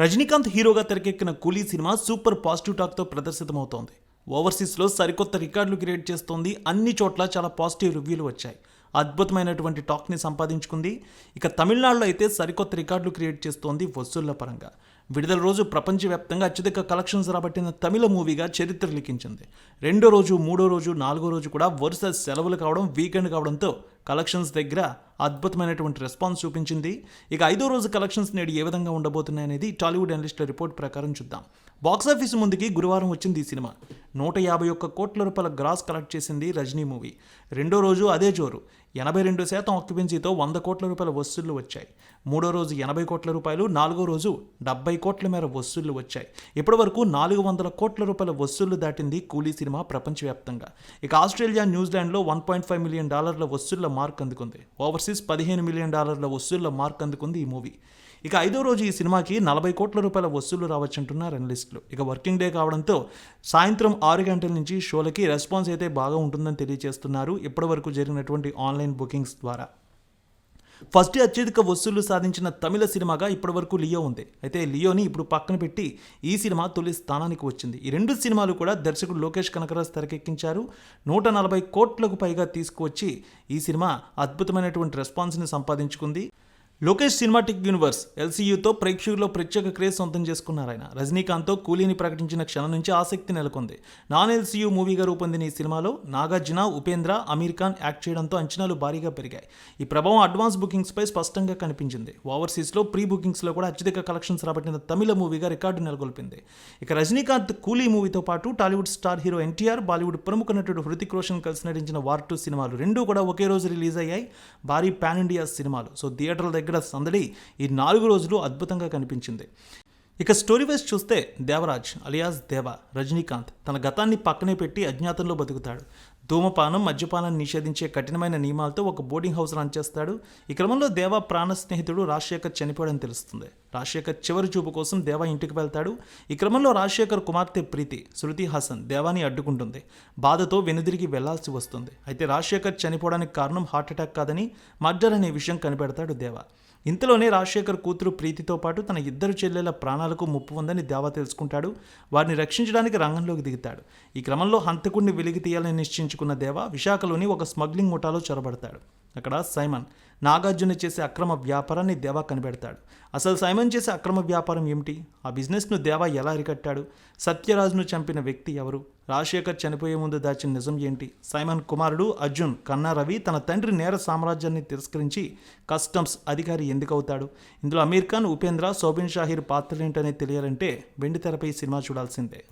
రజనీకాంత్ హీరోగా తెరకెక్కిన కూలీ సినిమా సూపర్ పాజిటివ్ టాక్తో ప్రదర్శితమవుతోంది. ఓవర్సీస్లో సరికొత్త రికార్డులు క్రియేట్ చేస్తోంది. అన్ని చోట్ల చాలా పాజిటివ్ రివ్యూలు వచ్చాయి. అద్భుతమైనటువంటి టాక్ని సంపాదించుకుంది. ఇక తమిళనాడులో అయితే సరికొత్త రికార్డులు క్రియేట్ చేస్తోంది వసూళ్ళ పరంగా. విడుదల రోజు ప్రపంచవ్యాప్తంగా అత్యధిక కలెక్షన్స్ రాబట్టిన తమిళ మూవీగా చరిత్ర లిఖించింది రెండో రోజు మూడో రోజు నాలుగో రోజు కూడా వరుస సెలవులు కావడం వీకెండ్ కావడంతో కలెక్షన్స్ దగ్గర అద్భుతమైనటువంటి రెస్పాన్స్ చూపించింది. ఇక ఐదో రోజు కలెక్షన్స్ నేడు ఏ విధంగా ఉండబోతున్నాయనేది టాలీవుడ్ అనలిస్టుల రిపోర్ట్ ప్రకారం చూద్దాం. బాక్సాఫీస్ ముందుకి గురువారం వచ్చింది ఈ సినిమా. నూట యాభై ఒక్క కోట్ల రూపాయల గ్రాస్ కలెక్ట్ చేసింది రజనీ మూవీ. రెండో రోజు అదే జోరు. ఎనభై రెండు శాతం ఆక్యుపెన్సీతో వంద కోట్ల రూపాయల వసూళ్ళు వచ్చాయి. మూడో రోజు ఎనభై కోట్ల రూపాయలు నాలుగో రోజు డెబ్బై కోట్ల మేర వసూళ్ళు వచ్చాయి. ఇప్పటి వరకు నాలుగు వందల కోట్ల రూపాయల వసూళ్ళు దాటింది కూలీ సినిమా ప్రపంచవ్యాప్తంగా. ఇక ఆస్ట్రేలియా న్యూజిలాండ్లో వన్ పాయింట్ ఫైవ్ మిలియన్ డాలర్ల వసూళ్ళ మార్క్ అందుకుంది. ఓవర్సీస్ పదిహేను మిలియన్ డాలర్ల వసూళ్ళ మార్క్ అందుకుంది ఈ మూవీ. ఇక ఐదో రోజు ఈ సినిమాకి నలభై కోట్ల రూపాయల వసూళ్ళు రావచ్చంటున్నారు అనలిస్టులు. ఇక వర్కింగ్ డే కావడంతో సాయంత్రం ఆరు గంటల నుంచి షోలకి రెస్పాన్స్ అయితే బాగా ఉంటుందని తెలియజేస్తున్నారు. ఇప్పటివరకు జరిగినటువంటి ఆన్లైన్ బుకింగ్స్ ద్వారా. ఫస్ట్ అత్యధిక వసూళ్ళు సాధించిన తమిళ సినిమాగా ఇప్పటివరకు లియో ఉంది. అయితే లియోని ఇప్పుడు పక్కన పెట్టి ఈ సినిమా తొలి స్థానానికి వచ్చింది. ఈ రెండు సినిమాలు కూడా దర్శకుడు లోకేష్ కనకరాజ్ తెరకెక్కించారు. నూట నలభై కోట్లకు పైగా తీసుకువచ్చి ఈ సినిమా అద్భుతమైనటువంటి రెస్పాన్స్ని సంపాదించుకుంది. లోకేష్ సినిమాటిక్ యూనివర్స్ ఎల్సీయూతో ప్రేక్షకుల్లో ప్రత్యేక క్రేజ్ సొంతం చేసుకున్నారు ఆయన రజనీకాంత్తో కూలీని ప్రకటించిన క్షణం నుంచి ఆసక్తి నెలకొంది. నాన్ ఎల్సీయూ మూవీగా రూపొందిన ఈ సినిమాలో నాగార్జున ఉపేంద్ర అమీర్ ఖాన్ యాక్ట్ చేయడంతో అంచనాలు భారీగా పెరిగాయి. ఈ ప్రభావం అడ్వాన్స్ బుకింగ్స్పై స్పష్టంగా కనిపించింది. ఓవర్సీస్లో ప్రీ బుకింగ్స్లో కూడా అత్యధిక కలెక్షన్స్ రాబట్టిన తమిళ మూవీగా రికార్డు నెలకొల్పింది. ఇక రజనీకాంత్ కూలీ మూవీతో పాటు Tollywood star hero NTR Bollywood ప్రముఖ నటుడు హృతిక్ రోషన్ కలిసి నటించిన వార్ టూ సినిమాలు రెండూ కూడా ఒకే రోజు రిలీజ్ అయ్యాయి. భారీ పాన్ ఇండియా సినిమాలు. సో థియేటర్ల దగ్గర సందడి ఈ నాలుగు రోజులు అద్భుతంగా కనిపించింది. ఇక స్టోరీ వైజ్ చూస్తే దేవరాజ్ అలియాస్ దేవ రజనీకాంత్ తన గతాన్ని పక్కనే పెట్టి అజ్ఞాతంలో బతుకుతాడు. ధూమపానం మద్యపానాన్ని నిషేధించే కఠినమైన నియమాలతో ఒక బోర్డింగ్ హౌస్ రన్ చేస్తాడు. ఈ క్రమంలో దేవ ప్రాణ స్నేహితుడు రాజశేఖర్ చనిపోయాడని తెలుస్తుంది. రాజశేఖర్ చివరి చూపు కోసం దేవ ఇంటికి వెళ్తాడు. ఈ క్రమంలో రాజశేఖర్ కుమార్తె ప్రీతి శృతి హాసన్ దేవాని అడ్డుకుంటుంది. బాధతో వెనుదిరిగి వెళ్ళాల్సి వస్తుంది. అయితే రాజశేఖర్ చనిపోవడానికి కారణం హార్ట్అటాక్ కాదని మర్డర్ అనే విషయం కనిపెడతాడు దేవ. ఇంతలోనే రాజశేఖర్ కూతురు ప్రీతితో పాటు తన ఇద్దరు చెల్లెల ప్రాణాలకు ముప్పు ఉందని దేవా తెలుసుకుంటాడు. వారిని రక్షించడానికి రంగంలోకి దిగుతాడు. ఈ క్రమంలో హంతకుడిని వెలికి తీయాలని నిశ్చయించుకున్న దేవా విశాఖలోని ఒక స్మగ్లింగ్ ముఠాలో చొరబడతాడు. అక్కడ సైమన్. నాగార్జున చేసే అక్రమ వ్యాపారాన్ని దేవా కనిపెడతాడు. అసలు సైమన్ చేసే అక్రమ వ్యాపారం ఏమిటి? ఆ బిజినెస్ను దేవా ఎలా అరికట్టాడు? సత్యరాజును చంపిన వ్యక్తి ఎవరు? రాజశేఖర్ చనిపోయే ముందు దాచిన నిజం ఏంటి? సైమన్ కుమారుడు అర్జున్ కన్నా రవి తన తండ్రి నేర సామ్రాజ్యాన్ని తిరస్కరించి కస్టమ్స్ అధికారి ఎందుకు అవుతాడు? ఇందులో అమీర్ ఖాన్ ఉపేంద్ర సోబిన్ షాహీర్ పాత్రలేంటనే తెలియాలంటే వెండితెరపై సినిమా చూడాల్సిందే.